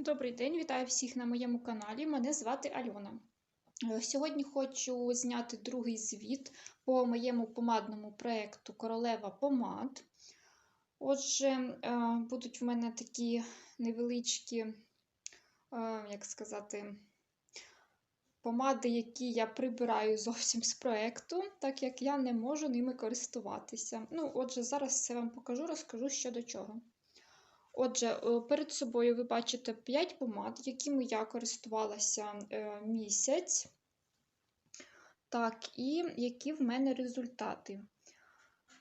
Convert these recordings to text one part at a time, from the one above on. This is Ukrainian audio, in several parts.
Добрий день, вітаю всіх на моєму каналі. Мене звати Альона. Е, Сьогодні хочу зняти другий звіт по моєму помадному проєкту Королева помад. Отже, е, будуть в мене такі невеличкі, е, як сказати, помади, які я прибираю зовсім з проєкту, так як я не можу ними користуватися. Ну, отже, зараз все вам покажу, розкажу що до чого. Отже, е, перед собою ви бачите 5 помад, якими я користувалася е, місяць. Так, і які в мене результати.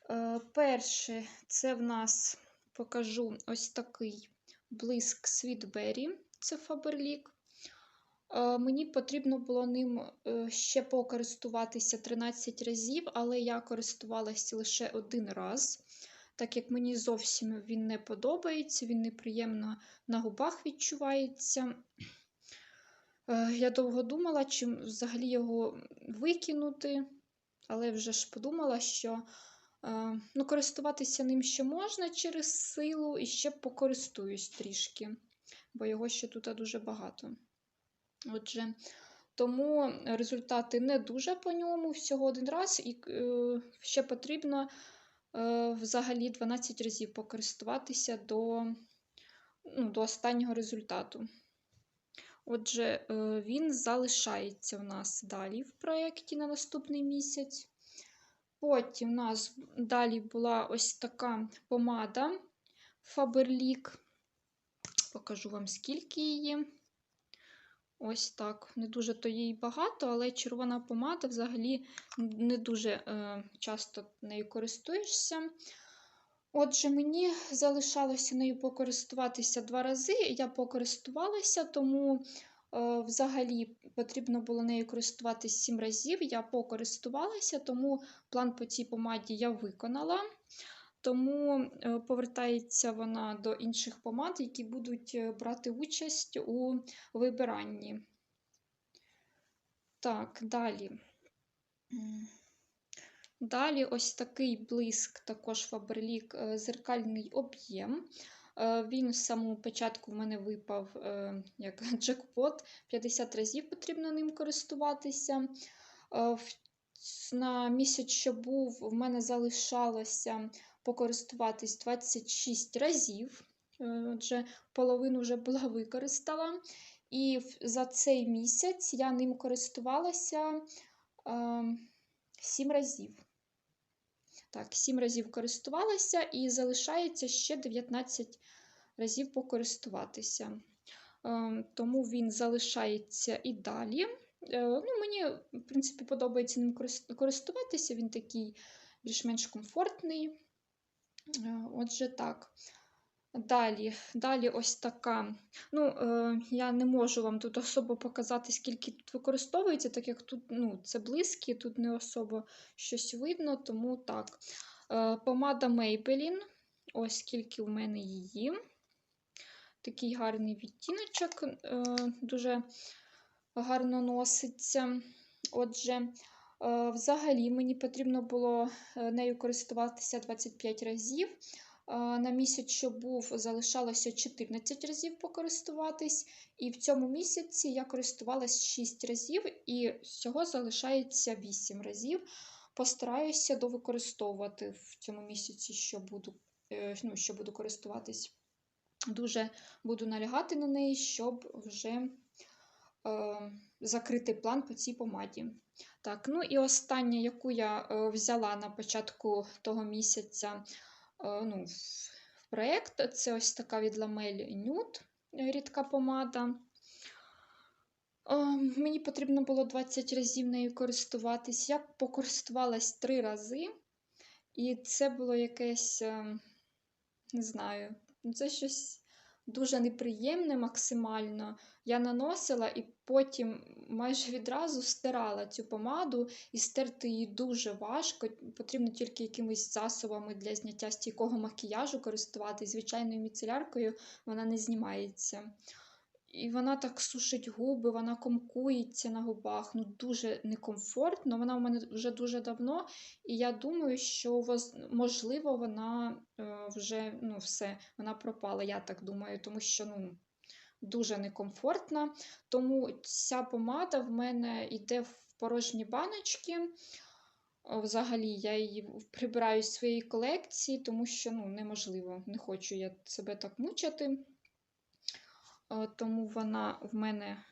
Е, Перше, це в нас покажу ось такий блиск Sweetberry, це. Е, Мені потрібно було ним ще покористуватися 13 разів, але я користувалася лише один раз так як мені зовсім він не подобається, він неприємно на губах відчувається. Е, Я довго думала, чи взагалі його викинути, але вже ж подумала, що е, ну, користуватися ним ще можна через силу і ще покористуюсь трішки, бо його ще тут дуже багато. Отже, тому результати не дуже по ньому, всього один раз, і е, ще потрібно взагалі 12 разів покористуватися до, ну, до останнього результату. Отже, е, він залишається в нас далі в проєкті на наступний місяць. Потім у нас далі була ось така помада Faberlic. Покажу вам, скільки її. Ось так. Не дуже то їй багато, але червона помада взагалі не дуже е, часто нею користуєшся. Отже, мені залишалося нею покористуватися два рази. Я покористувалася, тому е, взагалі потрібно було нею користуватися сім разів. Я покористувалася, тому план по цій помаді я виконала. Тому е, повертається вона до інших помад, які будуть е, брати участь у вибиранні. Так, далі. Далі ось такий блиск, також Faberlic, е, зеркальний об'єм. Він з самого початку в мене випав як джекпот, 50 разів потрібно ним користуватися. На місяць, що був, в мене залишалося покористуватись 26 разів. Е, отже, половину вже була використала. І за цей місяць я ним користувалася е, 7 разів. Так, 7 разів користувалася і залишається ще 19 разів покористуватися. Е, тому він залишається і далі. Е, ну, Мені, в принципі, подобається ним користуватися, він такий більш-менш комфортний. Е, отже, так. Далі далі ось така. Ну, е, Я не можу вам тут особо показати, скільки тут використовується, так як тут ну, це близькі, тут не особо щось видно, тому так. Е, Помада Maybelline, ось скільки в мене її. Такий гарний відтіночок, е, дуже гарно носиться. Отже, взагалі, мені потрібно було е, нею користуватися 25 разів. Е, на місяць, що був, залишалося 14 разів покористуватись, і в цьому місяці я користувалась 6 разів, і всього залишається 8 разів. Постараюся довикористовувати в цьому місяці, що буду, ну, що буду користуватись. Дуже буду налягати на неї, щоб вже е, закрити план по цій помаді. Так, ну і остання, яку я е, взяла на початку того місяця е, ну, в проєкт, це ось така від Nude е, рідка помада. Мені потрібно було 20 разів нею користуватись. Я покористувалась 3 рази, і це було якесь, не знаю, ну, це щось дуже неприємне максимально. Я наносила і потім майже відразу стирала цю помаду, і стерти її дуже важко. Потрібно тільки якимись засобами для зняття стійкого макіяжу користуватись. Звичайною міцеляркою вона не знімається. І вона так сушить губи, вона комкується на губах. Ну, Дуже некомфортно. Вона в мене вже дуже давно. І я думаю, що можливо вона е, вже ну, все, вона пропала. Я так думаю, тому що ну, дуже некомфортна. Тому ця помада в мене йде в порожні баночки. Взагалі, я її прибираю з своєї колекції, тому що ну, неможливо, не хочу я себе так мучити. Е, Тому вона в мене,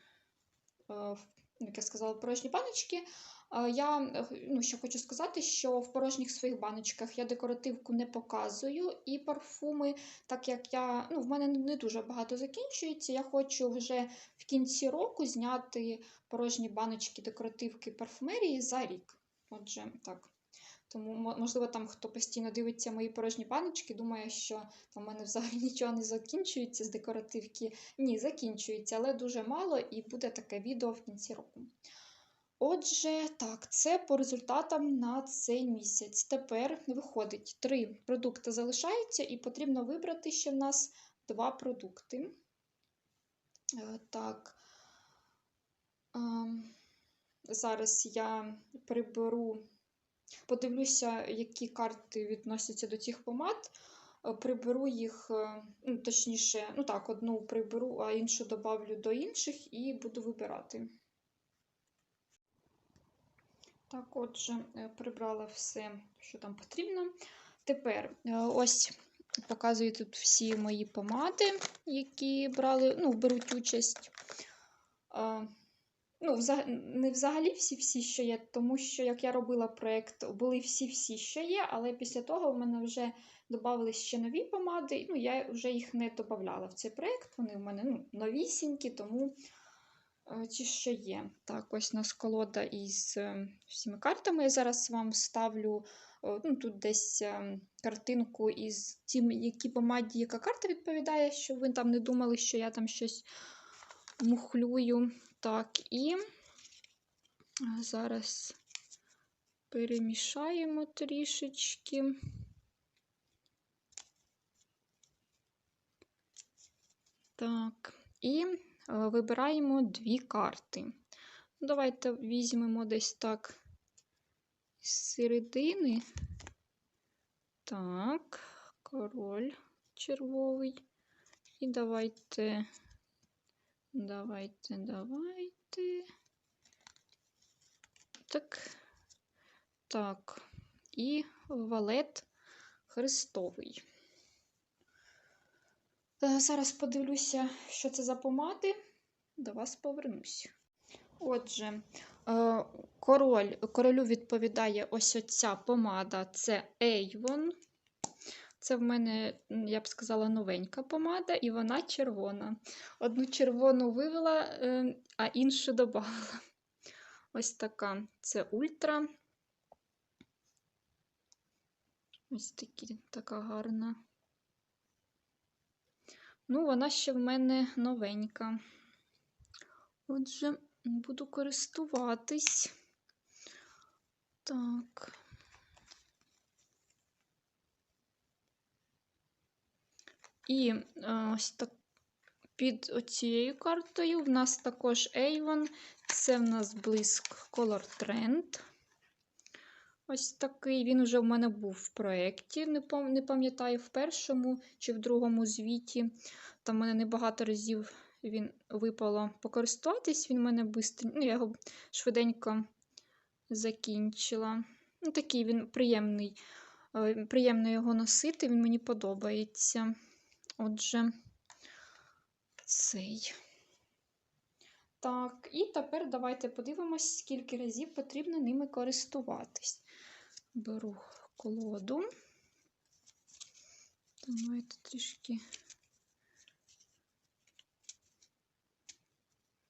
е, як я сказала, порожні баночки. Е, Я ну, що хочу сказати, що в порожніх своїх баночках я декоративку не показую і парфуми, так як я, ну, в мене не дуже багато закінчується. Я хочу вже в кінці року зняти порожні баночки декоративки парфумерії за рік. Отже, так. Тому, можливо, там хто постійно дивиться мої порожні баночки, думає, що там в мене взагалі нічого не закінчується з декоративки. Ні, закінчується, але дуже мало, і буде таке відео в кінці року. Отже, так, це по результатам на цей місяць. Тепер виходить, три продукти залишаються, і потрібно вибрати ще в нас два продукти. Е, Так. Ем, Зараз я приберу, подивлюся, які карти відносяться до цих помад. Е, Приберу їх, е, ну, точніше, ну так, одну приберу, а іншу добавлю до інших і буду вибирати. Так, отже, е, прибрала все, що там потрібно. Тепер ось показую тут всі мої помади, які брали, ну, беруть участь. Ну, взаг- не взагалі всі-всі, що є, тому що як я робила проєкт, були всі-всі, що є, але після того в мене вже додавались ще нові помади, ну, я вже їх не додавала в цей проєкт. Вони в мене ну, новісінькі, тому е, ті, що є. Так, ось у нас колода із е, всіма картами. Я зараз вам вставлю е, ну, тут десь картинку із тим, які помаді, яка карта відповідає, щоб ви там не думали, що я там щось мухлюю. Так, і е, зараз перемішаємо трішечки. Так, і е, вибираємо дві карти. Давайте візьмемо десь так з середини. Так, король червовий. І давайте Давайте, давайте. Так. Так. І валет Христовий. Е, Зараз подивлюся, що це за помади. До вас повернусь. Отже, е, король, королю відповідає ось оця помада це Avon. Це в мене, я б сказала, новенька помада, і вона червона. Одну червону вивела, е, а іншу додала. Ось така. Це ультра. Ось такі, така гарна. Ну, вона ще в мене новенька. Отже, буду користуватись. Так. І е, ось так під оцією картою в нас також Avon. Це в нас блиск Color Trend. Ось такий. Він вже в мене був в проєкті. Не пам'ятаю, в першому чи в другому звіті. Там в мене небагато разів він випало покористуватись. Він в мене бистро, ну, я його швиденько закінчила. Ну, такий він приємний. Е, Приємно його носити, він мені подобається. Отже, цей. Так, і тепер давайте подивимось, скільки разів потрібно ними користуватись. Беру колоду. Давайте трішки.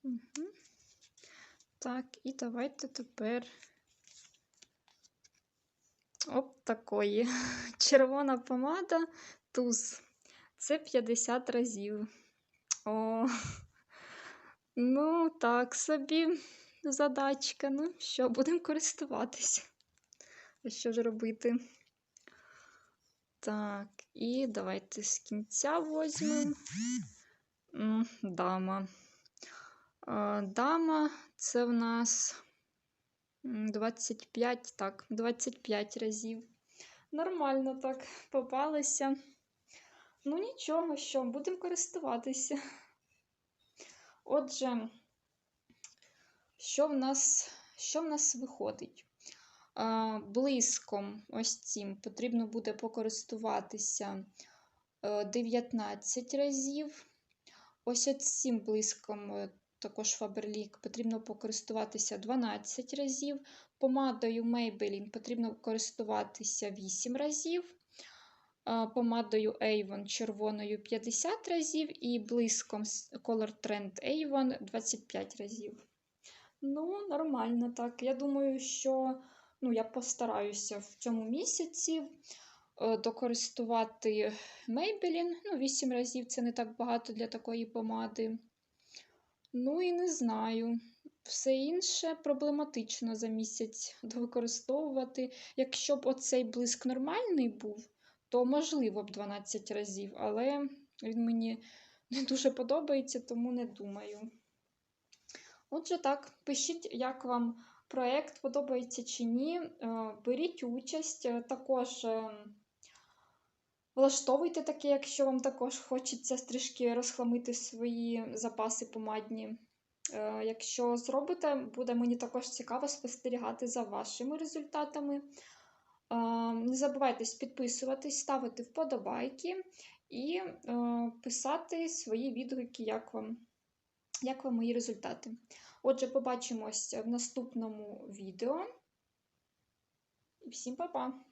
Угу. Так, і давайте тепер. От такої. Червона помада, туз. Це 50 разів. О, ну, так собі задачка. Ну, що, будемо користуватися. А що ж робити? Так, і давайте з кінця візьмемо. М, Дама. Дама це в нас 25, так, 25 разів. Нормально так попалося. Ну, нічого, що, будемо користуватися. Отже, що в нас, що в нас виходить? Блиском ось цим потрібно буде покористуватися е, 19 разів. Ось цим блиском, е, також Faberlic, потрібно покористуватися 12 разів. Помадою Maybelline потрібно користуватися 8 разів. А, Помадою Avon червоною 50 разів і блиском Color Trend Avon 25 разів. Ну, нормально так. Я думаю, що ну, я постараюся в цьому місяці е, докористувати Maybelline. Ну, 8 разів це не так багато для такої помади. Ну і не знаю. Все інше проблематично за місяць використовувати. Якщо б оцей блиск нормальний був, то можливо б 12 разів, але він мені не дуже подобається, тому не думаю. Отже, так, пишіть, як вам проєкт подобається чи ні. Е, Беріть участь, Е, також е, влаштовуйте таке, якщо вам також хочеться трішки розхламити свої запаси помадні. Якщо зробите, буде мені також цікаво спостерігати за вашими результатами. Е, Не забувайте підписуватись, ставити вподобайки і е, писати свої відгуки, як вам, як вам мої результати. Отже, побачимось в наступному відео. Всім па-па!